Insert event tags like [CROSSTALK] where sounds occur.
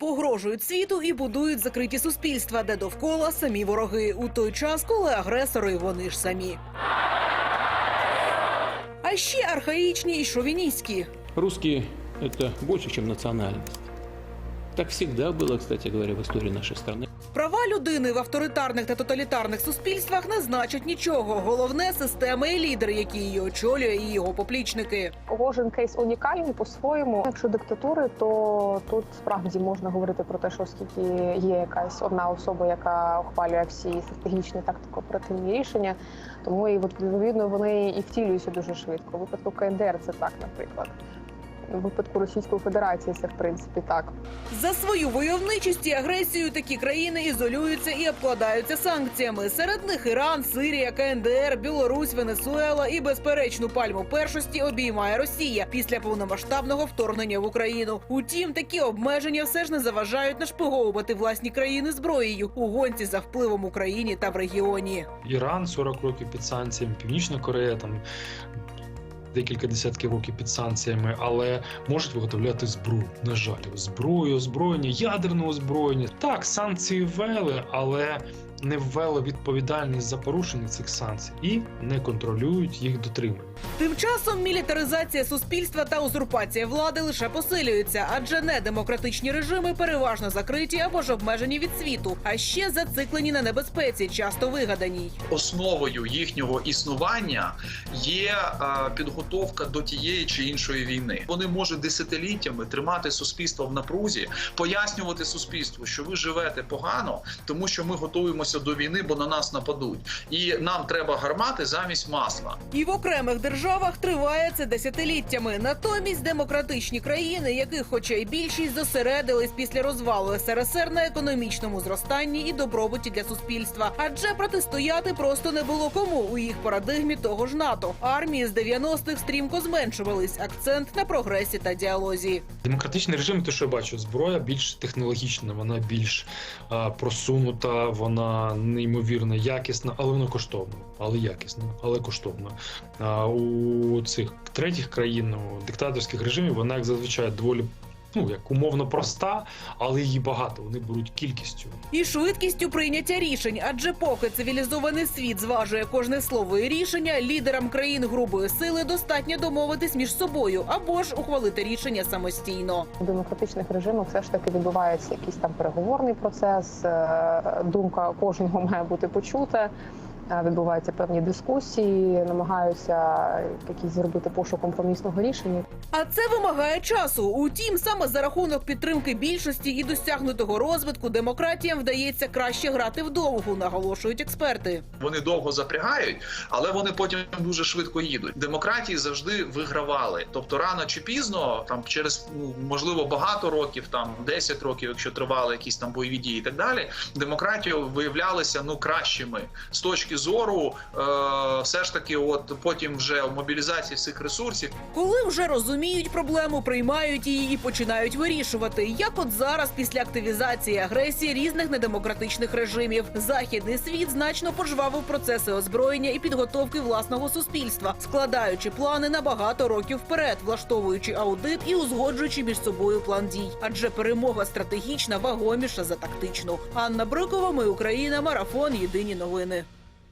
погрожують світу і будують закриті суспільства, де довкола самі вороги у той час, коли агресори вони ж самі. А ще архаїчні і шовіністські. Русские – это больше, чем национальность. Так всегда было, кстати говоря, в истории нашей страны. Права людини в авторитарних та тоталітарних суспільствах не значать нічого. Головне система і лідер, які її очолює, і його поплічники. Кожен кейс унікальний по-своєму. Якщо диктатури, то тут справді можна говорити про те, що оскільки є якась одна особа, яка ухвалює всі стратегічні тактико-оперативні рішення, тому і відповідно вони і втілюються дуже швидко. У випадку КНДР це так, наприклад. У випадку Російської Федерації це в принципі так. За свою войовничість і агресію такі країни ізолюються і обкладаються санкціями. Серед них Іран, Сирія, КНДР, Білорусь, Венесуела і безперечну пальму першості обіймає Росія після повномасштабного вторгнення в Україну. Утім, такі обмеження все ж не заважають нашпиговувати власні країни зброєю у гонці за впливом Україні та в регіоні. Іран 40 років під санкціями, Північна Корея там декілька десятків років під санкціями, але можуть виготовляти зброю. На жаль, зброю, озброєння, ядерне озброєння. Так, санкції ввели, але не ввели відповідальність за порушення цих санкцій і не контролюють їх дотримання. Тим часом мілітаризація суспільства та узурпація влади лише посилюються, адже недемократичні режими переважно закриті або ж обмежені від світу, а ще зациклені на небезпеці, часто вигаданій. основою їхнього існування є е, підготовка до тієї чи іншої війни. Вони можуть десятиліттями тримати суспільство в напрузі, пояснювати суспільству, що ви живете погано, тому що ми готуємося до війни, бо на нас нападуть, і нам треба гармати замість масла. І в окремих державах триває це десятиліттями. Натомість демократичні країни, яких, хоча й більшість зосередились після розвалу СРСР на економічному зростанні і добробуті для суспільства, адже протистояти просто не було кому у їх парадигмі того ж НАТО. Армії з 90-х стрімко зменшувались. Акцент на прогресі та діалозі. Демократичний режим, те, що я бачу, зброя більш технологічна, вона більш а, просунута, вона неймовірно якісна, але воно коштовно, Але якісна, але коштовно. А у цих третіх країн, у диктаторських режимів, вона як зазвичай доволі. Ну, як умовно проста, але її багато. Вони беруть кількістю. І швидкістю прийняття рішень, адже поки цивілізований світ зважує кожне слово і рішення, лідерам країн грубої сили достатньо домовитись між собою або ж ухвалити рішення самостійно. У демократичних режимах все ж таки відбувається якийсь там переговорний процес. е, Думка кожного [LAUGHS] має бути почута. Е, Відбуваються певні дискусії, намагаються якісь зробити пошук компромісного рішення. А це вимагає часу. Утім, саме за рахунок підтримки більшості і досягнутого розвитку демократіям вдається краще грати вдовгу, наголошують експерти. Вони довго запрягають, але вони потім дуже швидко їдуть. Демократії завжди вигравали. Тобто рано чи пізно, там через ну, можливо багато років, там 10 років, якщо тривали якісь там бойові дії і так далі, демократії виявлялися ну кращими з точки зору, е, все ж таки, от потім вже в мобілізації всіх ресурсів. Коли вже розуміють проблему, приймають її і починають вирішувати. Як от зараз, після активізації агресії різних недемократичних режимів, західний світ значно пожвавив процеси озброєння і підготовки власного суспільства, складаючи плани на багато років вперед, влаштовуючи аудит і узгоджуючи між собою план дій. Адже перемога стратегічна вагоміша за тактичну. Анна Брикова, ми Україна, марафон. Єдині новини.